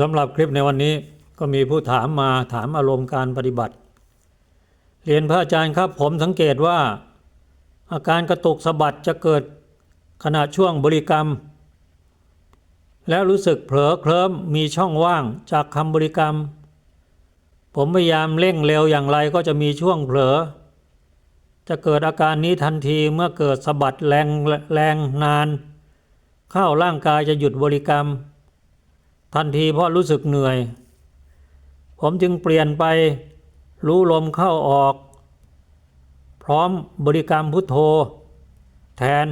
สำหรับคลิปในวันนี้ก็มีผู้ถามมาถามอารมณ์การปฏิบัติ เรียนพระอาจารย์ครับผมสังเกตว่า อาการกระตุกสะบัดจะเกิดขณะช่วงบริกรรม แล้วรู้สึกเผลอเคลิ้มมีช่องว่างจากคำบริกรรม ผมพยายามเร่งเร็วอย่างไรก็จะมีช่วงเผลอ จะเกิดอาการนี้ทันทีเมื่อเกิดสะบัดแรงแรงนาน เข้าร่างกายจะหยุดบริกรรม ทันทีเพราะรู้สึกเหนื่อย ผมจึงเปลี่ยนไปรู้ลมเข้าออก พร้อมบริกรรมพุทโธ แทน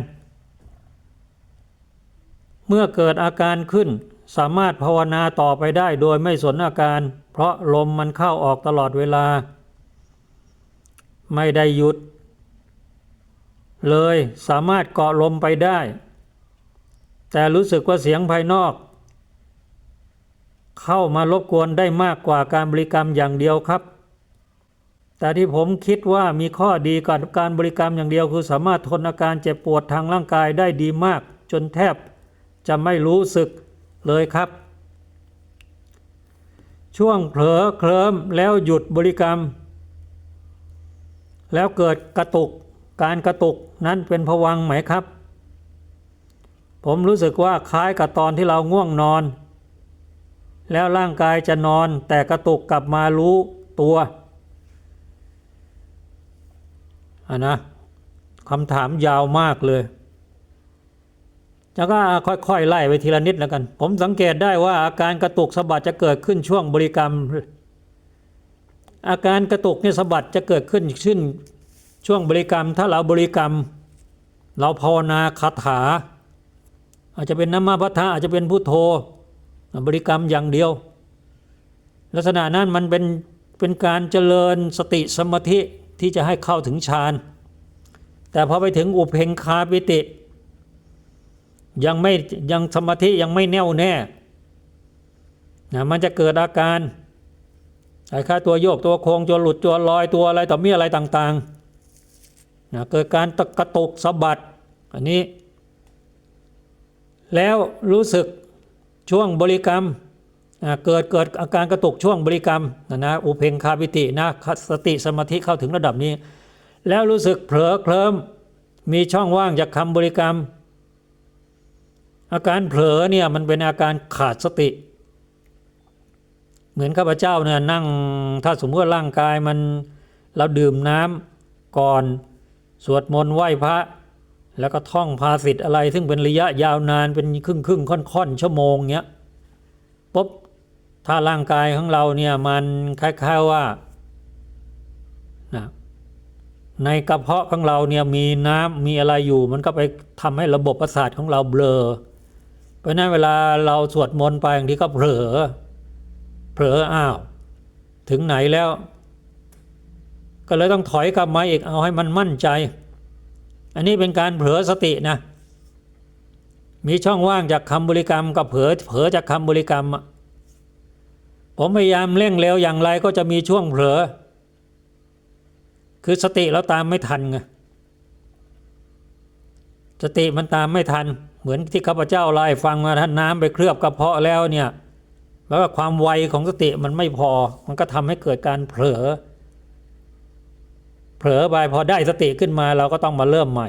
เมื่อเกิดอาการขึ้นสามารถภาวนาต่อไปได้โดยไม่สนอาการ เพราะลมมันเข้าออกตลอดเวลา ไม่ได้หยุด เลยสามารถเกาะลมไปได้ แต่รู้สึกว่าเสียงภายนอก เข้ามารบกวนได้มากกว่าการบริกรรมอย่างเดียวครับ แต่ที่ผมคิดว่ามีข้อดีกับการบริกรรมอย่างเดียว คือสามารถทนอาการเจ็บปวดทางร่างกายได้ดีมาก จนแทบจะไม่รู้สึกเลยครับ ช่วงเผลอเคลิ้มแล้วหยุดบริกรรม แล้วเกิดกระตุกการกระตุกนั้นเป็นผวังไหมครับ ผมรู้สึกว่าคล้ายกับตอนที่เราง่วงนอน แล้วร่างกายจะนอนแต่กระตุกกลับมารู้ตัวอันนะคำถามยาวมากเลยจะก็ค่อยๆไล่ไปทีละนิดแล้วกัน ผมสังเกตได้ว่าอาการกระตุกสะบัดจะเกิดขึ้นช่วงบริกรรม อาการกระตุกเนี่ยสะบัดจะเกิดขึ้นขึ้นช่วงบริกรรม ถ้าเราบริกรรม เราภาวนาคาถา อาจจะเป็นน้ำมาพัทธะอาจจะเป็นพุทโธ บริกรรมอย่างเดียว ลักษณะนั้นมันเป็นเป็นการเจริญสติสมาธิที่จะให้เข้าถึงฌาน แต่พอไปถึงอุเพงคาปิติ ยังไม่ยังสมาธิยังไม่แน่วแน่นะมันจะเกิดอาการไอ้ค่าตัวโยกตัวโคงตัวหลุดตัวลอยตัวอะไรต่อมีอะไรต่างๆนะเกิดการกระตุกสะบัดอันนี้ แล้วรู้สึก ช่วงบริกรรมเกิดเกิดอาการกระตุกช่วงบริกรรมนะนะอุเพงคาปิตินะสติสมาธิเข้าถึงระดับนี้ แล้วรู้สึกเผลอเคลิ้มมีช่องว่างจากคำบริกรรม อาการเผลอเนี่ยมันเป็นอาการขาดสติ เหมือนข้าพเจ้าเนี่ยนั่งถ้าสมมติว่าร่างกายมันเราดื่มน้ำก่อน สวดมนต์ไหว้พระ แล้วก็ท่องภาษิตอะไรซึ่งเป็นระยะยาวนานเป็นครึ่งครึ่งค่อนค่อนชั่วโมงเนี้ยปุ๊บถ้าร่างกายของเราเนี่ยมันคล้ายๆว่านะในกระเพาะของเราเนี่ยมีน้ำมีอะไรอยู่ มันก็ไปทำให้ระบบประสาทของเราเบลอ เพราะฉะนั้นเวลาเราสวดมนต์ไปบางทีก็เผลอเผลออ้าว ถึงไหนแล้ว ก็เลยต้องถอยกลับมาอีกเอาให้มันมั่นใจ อันนี้เป็นการเผลอสตินะ มีช่องว่างจากคำบริกรรมกับเผลอเผลอจากคำบริกรรม ผมพยายามเร่งเร็วอย่างไรก็จะมีช่วงเผลอ คือสติเราตามไม่ทันไงสติมันตามไม่ทัน เหมือนที่ข้าพเจ้าเล่ฟังมาท่านน้ำไปเคลือบกระเพาะแล้วเนี่ยแปลวก็ความไวของสติมันไม่พอ มันก็ทำให้เกิดการเผลอ เผลอไปพอได้สติขึ้นมาเราก็ต้องมาเริ่มใหม่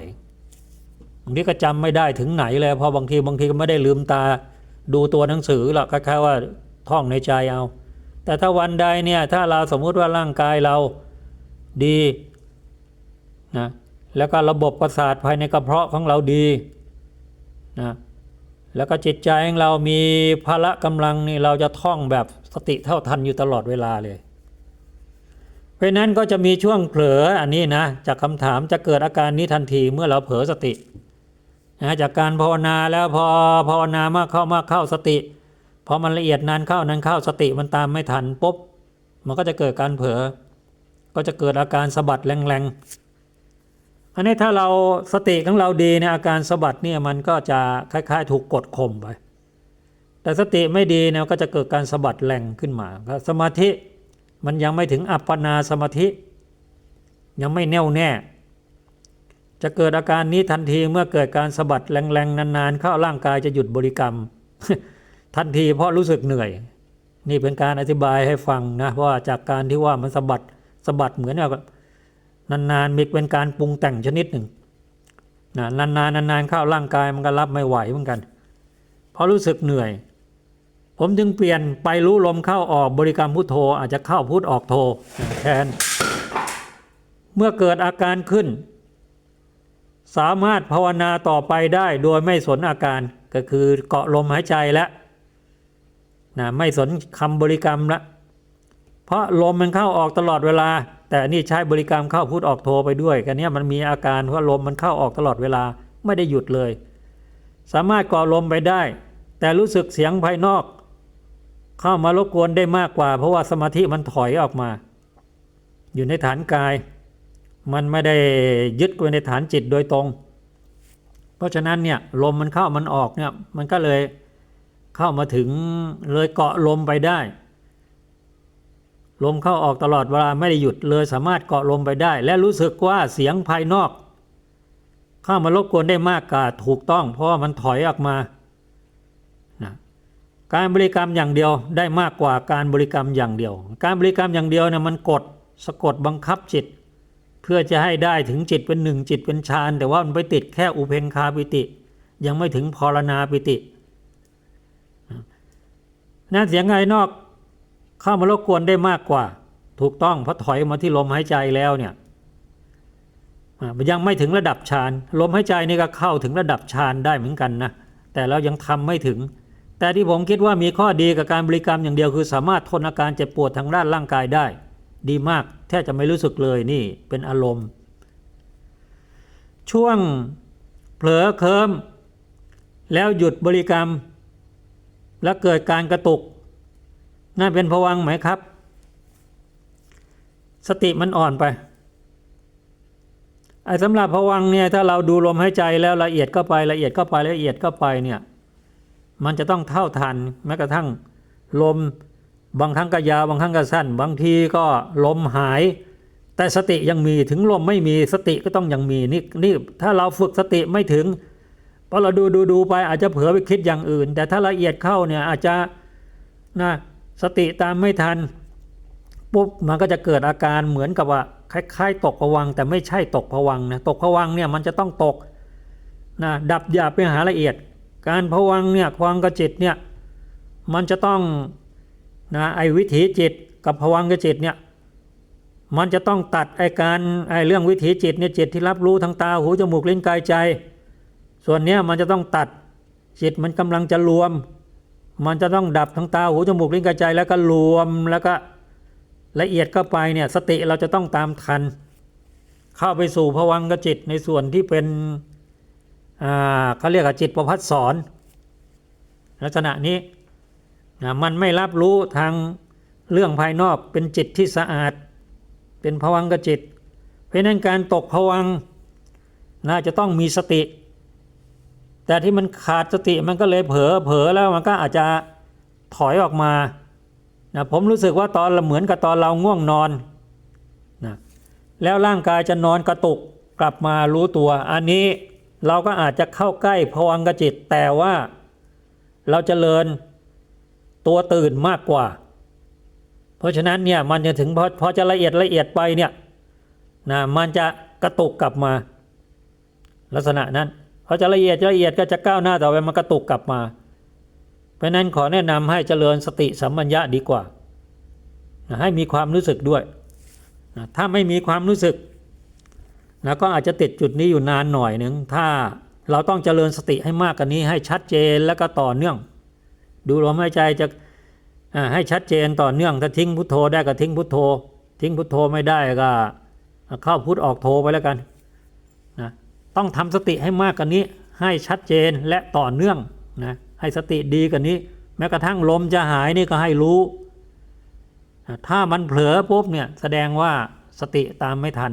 บางทีก็จำไม่ได้ถึงไหนเลยพอบางทีบางทีก็ไม่ได้ลืมตา ดูตัวหนังสือหรอกคล้ายๆว่าท่องในใจเอา แต่ถ้าวันใดเนี่ยถ้าเราสมมุติว่าร่างกายเราดีนะแล้วก็ระบบประสาทภายในกระเพาะของเราดีนะแล้วก็จิตใจของเรามีพละกำลังนี่เราจะท่องแบบสติเท่าทันอยู่ตลอดเวลาเลย เพราะนั้นก็จะมีช่วงเผลออันนี้นะจากคำถามจะเกิดอาการนี้ทันทีเมื่อเราเผลอสตินะจากการภาวนาแล้วพอภาวนามากเข้ามากเข้าสติพอมันละเอียดนานเข้านานเข้าสติมันตามไม่ทันปุ๊บมันก็จะเกิดการเผลอก็จะเกิดอาการสะบัดแรงๆอันนี้ถ้าเราสติของเราดีในอาการสะบัดเนี่ยมันก็จะคล้าย ๆ ถูกกดข่มไปแต่สติไม่ดีเนี่ยก็จะเกิดการสะบัดแรงขึ้นมาสมาธิ มันยังไม่ถึงอัปปนาสมาธิ ยังไม่แน่วแน่ จะเกิดอาการนี้ทันทีเมื่อเกิดการสะบัดแรงๆนานๆ เข้าร่างกายจะหยุดบริกรรม ทันทีเพราะรู้สึกเหนื่อย นี่เป็นการอธิบายให้ฟังนะว่าจากการที่ว่ามันสะบัดสะบัดเหมือนกับนานๆมีเป็นการปรุงแต่งชนิดหนึ่งนะนานๆนานๆเข้าร่างกายมันก็รับไม่ไหวเหมือนกัน เพราะรู้สึกเหนื่อย ผมจึงเปลี่ยนไปรู้ลมเข้าออกบริกรรมพุทโธอาจจะเข้าพุทออกโธแทน เมื่อเกิดอาการขึ้น สามารถภาวนาต่อไปได้โดยไม่สนอาการก็คือเกาะลมหายใจแล้วนะไม่สนคำบริกรรมละเพราะลมมันเข้าออกตลอดเวลา แต่นี่ใช้บริกรรมเข้าพุทออกโทไปด้วยกันเนี้ยมันมีอาการว่าลมมันเข้าออกตลอดเวลาไม่ได้หยุดเลย สามารถเกาะลมไปได้ แต่รู้สึกเสียงภายนอก เข้ามารบกวนได้มากกว่า เพราะว่าสมาธิมันถอยออกมา อยู่ในฐานกาย มันไม่ได้ยึดไว้ในฐานจิตโดยตรง เพราะฉะนั้นเนี่ยลมมันเข้ามันออกเนี่ยมันก็เลยเข้ามาถึงเลยเกาะลมไปได้ ลมเข้าออกตลอดเวลาไม่ได้หยุดเลยสามารถเกาะลมไปได้ และรู้สึกว่าเสียงภายนอก เข้ามารบกวนได้มากกว่าถูกต้อง เพราะว่ามันถอยออกมา การบริกรรมอย่างเดียวได้มากกว่าการบริกรรมอย่างเดียว การบริกรรมอย่างเดียวเนี่ยมันกดสะกดบังคับจิต เพื่อจะให้ได้ถึงจิตเป็นหนึ่งจิตเป็นฌานแต่ว่ามันไปติดแค่อุเพงคาปิติ ยังไม่ถึงพรณาปิตินั่นเสียงภายนอกเข้ามารบกวนได้มากกว่า ถูกต้องเพราะถอยมาที่ลมหายใจแล้วเนี่ยมันยังไม่ถึงระดับฌานลมหายใจนี่ก็เข้าถึงระดับฌานได้เหมือนกันนะแต่เรายังทำไม่ถึง แต่ที่ผมคิดว่ามีข้อดีกับการบริกรรมอย่างเดียวคือสามารถทนอาการเจ็บปวดทางด้านร่างกายได้ ดีมากแทบจะไม่รู้สึกเลยนี่เป็นอารมณ์ ช่วงเผลอเคลิมแล้วหยุดบริกรรม แล้วเกิดการกระตุกนั่นเป็นผวังไหมครับ สติมันอ่อนไปไอ้สำหรับผวังเนี่ยถ้าเราดูลมหายใจแล้วละเอียดก็ไปละเอียดก็ไปละเอียดก็ไปเนี่ย มันจะต้องเท่าทันแม้กระทั่งลมบางครั้งก็ยาวบางครั้งก็สั้น บางทีก็ลมหาย แต่สติยังมีถึงลมไม่มีสติก็ต้องยังมีนี่นี่ถ้าเราฝึกสติไม่ถึงพอเราดูดูดูไปอาจจะเผลอไปคิดอย่างอื่น แต่ถ้าละเอียดเข้าเนี่ยอาจจะนะสติตามไม่ทันปุ๊บมันก็จะเกิดอาการเหมือนกับว่าคล้ายๆ ตกผวังแต่ไม่ใช่ตกผวังนะตกผวังเนี่ยมันจะต้องตกนะดับหยาบไปหาละเอียด การผวังเนี่ยผวังกับจิตเนี่ยมันจะต้องนะไอ้วิถีจิตกับผวังกับจิตเนี่ยมันจะต้องตัดไอ้การไอ้เรื่องวิถีจิตเนี่ยจิตที่รับรู้ทางตาหูจมูกลิ้นกายใจ ส่วนเนี้ยมันจะต้องตัดจิตมันกำลังจะรวม มันจะต้องดับทั้งตาหูจมูกลิ้นกายใจ แล้วก็รวมแล้วก็ละเอียดเข้าไปเนี่ยสติเราจะต้องตามทัน เข้าไปสู่ภวังกจิตในส่วนที่เป็น เขาเรียกว่าจิตประพัดสอนลักษณะนี้นะมันไม่รับรู้ทางเรื่องภายนอกเป็นจิตที่สะอาด เป็นภวังกจิต เพราะนั้นการตกภวังน่าจะต้องมีสติ แต่ที่มันขาดสติมันก็เลยเผลอเผลอแล้วมันก็อาจจะถอยออกมานะผมรู้สึกว่าตอนเหมือนกับตอนเราง่วงนอนนะแล้วร่างกายจะนอนกระตุกกลับมารู้ตัวอันนี้ เราก็อาจจะเข้าใกล้ภวังกจิต แต่ว่าเราจเจริญตัวตื่นมากกว่า เพราะฉะนั้นเนี่ยมันจะถึงพอพอจะละเอียดละเอียดไปเนี่ยนะมันจะกระตุกกลับมา ลักษณะนั้นพอจะละเอียดละเอียดก็จะก้าวหน้าต่อไปมันกระตุกกลับมา เพราะนั้นขอแนะนำให้เจริญสติสัมปัญญะดีกว่านะให้มีความรู้สึกด้วยนะถ้าไม่มีความรู้สึก นะก็อาจจะติดจุดนี้อยู่นานหน่อยหนึ่งถ้าเราต้องเจริญสติให้มากกว่านี้ให้ชัดเจนและก็ต่อเนื่อง ดูลมหายใจจะให้ชัดเจนต่อเนื่องถ้าทิ้งพุทโธได้ก็ทิ้งพุทโธ ทิ้งพุทโธไม่ได้ก็เข้าพุทออกโธไปแล้วกันนะต้องทำสติให้มากกว่านี้ ให้ชัดเจนและต่อเนื่องนะให้สติดีกว่านี้ แม้กระทั่งลมจะหายนี่ก็ให้รู้ ถ้ามันเผลอปุ๊บเนี่ยแสดงว่าสติตามไม่ทัน